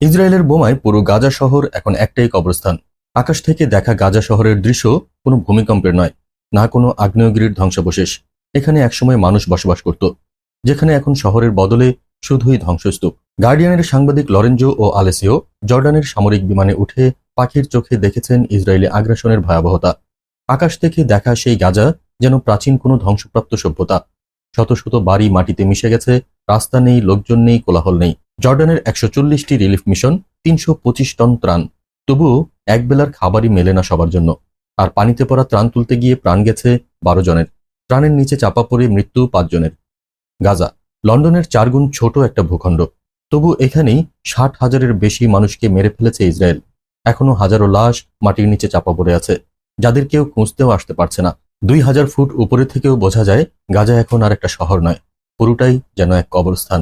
ইসরায়েলের বোমায় পুরো গাজা শহর এখন একটাই কবরস্থান। আকাশ থেকে দেখা গাজা শহরের দৃশ্য কোনো ভূমিকম্পের নয়, না কোনো আগ্নেয়গিরির ধ্বংসাবশেষ। এখানে একসময় মানুষ বসবাস করত, যেখানে এখন শহরের বদলে শুধুই ধ্বংসস্তূপ। গার্ডিয়ানের সাংবাদিক লরেঞ্জো ও আলেসিও জর্ডানের সামরিক বিমানে উঠে পাখির চোখে দেখেছেন ইসরায়েলি আগ্রাসনের ভয়াবহতা। আকাশ থেকে দেখা সেই গাজা যেন প্রাচীন কোনো ধ্বংসপ্রাপ্ত সভ্যতা। শত শত বাড়ি মাটিতে মিশে গেছে, রাস্তা নেই, লোকজন নেই, কোলাহল নেই। জর্ডানের একশো চল্লিশটি রিলিফ মিশন তিনশো পঁচিশ টন ত্রাণ। তবুও একবেলার খাবারই মেলে না সবার জন্য। আর পানিতে পড়া ত্রাণ তুলতে গিয়ে প্রাণ গেছে বারো জনের। ত্রাণের নিচে চাপা পড়ে মৃত্যু পাঁচজনের গাজা, লন্ডনের চারগুণ ছোট একটা ভূখণ্ড। তবু এখানেই ষাট হাজারের বেশি মানুষকে মেরে ফেলেছে ইসরায়েল। এখনও হাজারো লাশ মাটির নিচে চাপা পড়ে আছে, যাদের কেউ খুঁজতেও আসতে পারছে না। দুই হাজার ফুট উপরে থেকেও বোঝা যায়, গাজা এখন আর একটা শহর নয়। পুরোটাই যেন এক কবরস্থান।